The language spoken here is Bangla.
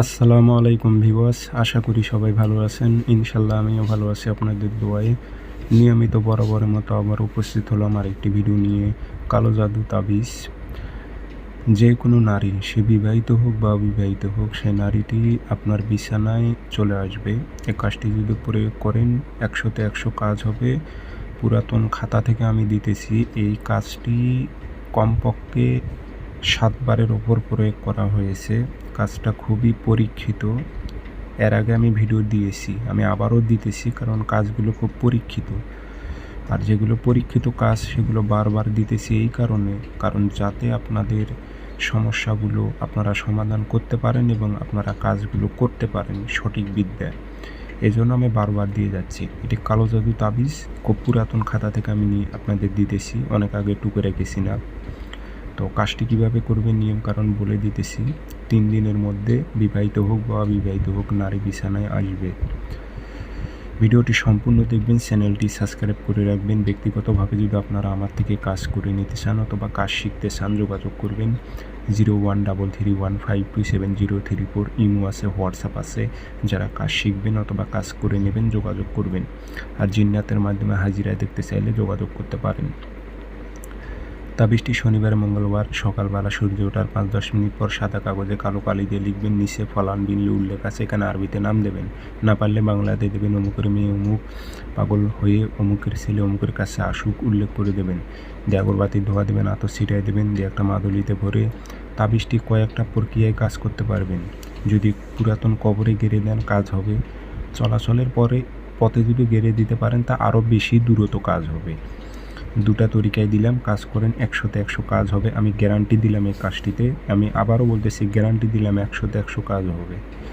আসসালামু আলাইকুম ভিওয়াস আশা করি সবাই ভালো আছেন। ইনশাল্লাহ আমিও ভালো আছি আপনাদের দোয়ায়। নিয়মিত বরাবরের মতো আবার উপস্থিত হলাম আর একটি ভিডিও নিয়ে, কালো জাদু তাবিজ। যে কোনো নারী, সে বিবাহিত হোক বা অবিবাহিত হোক, সে নারীটি আপনার বিছানায় চলে আসবে। এই কাজটি যদি প্রয়োগ করেন, একশোতে একশো কাজ হবে। পুরাতন খাতা থেকে আমি দিতেছি। এই কাজটি কমপক্ষে সাতবারের ওপর প্রয়োগ করা হয়েছে। কাজটা খুবই পরীক্ষিত। এর আগে আমি ভিডিও দিয়েছি, আমি আবারও দিতেছি কারণ কাজগুলো খুব পরীক্ষিত। আর যেগুলো পরীক্ষিত কাজ, সেগুলো বারবার দিতেছি এই কারণে, কারণ যাতে আপনাদের সমস্যাগুলো আপনারা সমাধান করতে পারেন এবং আপনারা কাজগুলো করতে পারেন সঠিক বিদ্যায় এই জন্য আমি বারবার দিয়ে যাচ্ছি। এটি কালো জাদু তাবিজ, খুব পুরাতন খাতা থেকে আমি নিয়ে আপনাদের দিতেছি, অনেক আগে টুকে রেখেছি না। তো কাজটি কীভাবে করবেন? নিয়ম কারণ বলে দিতেছি। তিন দিনের মধ্যে বিবাহিত হোক বা অবিবাহিত হোক, নারী বিছানায় আসবে। ভিডিওটি সম্পূর্ণ দেখবেন, চ্যানেলটি সাবস্ক্রাইব করে রাখবেন। ব্যক্তিগতভাবে যদি আপনারা আমার থেকে কাজ করে নিতে চান অথবা কাজ শিখতে চান, যোগাযোগ করবেন। Zero one double three one five two seven zero three four imo আছে, হোয়াটসঅ্যাপ আছে। যারা কাজ শিখবেন অথবা কাজ করে নেবেন, যোগাযোগ করবেন। আর জিন্নাতের মাধ্যমে হাজিরায় দেখতে চাইলে যোগাযোগ করতে পারেন। তাবিজটি শনিবার, মঙ্গলবার সকালবেলা সূর্য ওঠার পাঁচ দশ মিনিট পর সাদা কাগজে কালো কালি দিয়ে লিখবেন, নিচে ফলান বিনলে উল্লেখ আছে, এখানে আরবিতে নাম দেবেন। না পারলে বাংলাতে দেবেন, অমুকের মেয়ে অমুক পাগল হয়ে অমুকের ছেলে অমুকের কাছে আসুক উল্লেখ করে দেবেন। দিয়ে আগরবাতি ধোয়া দেবেন, আতর ছিটাই দেবেন, দিয়ে একটা মাদুলিতে ভরে তাবিজটি কয়েকটা প্রক্রিয়ায় কাজ করতে পারবেন। যদি পুরাতন কবরে গেড়ে দেন, কাজ হবে। চলাচলের পরে পথে যদি গেড়ে দিতে পারেন, তা আরও বেশি দূরত কাজ হবে। দুটা তরিকায় দিলাম, কাজ করেন, একশোতে একশো কাজ হবে। আমি গ্যারান্টি দিলাম এই কাজটিতে। আমি আবারও বলতেছি গ্যারান্টি দিলাম একশোতে একশো কাজ হবে।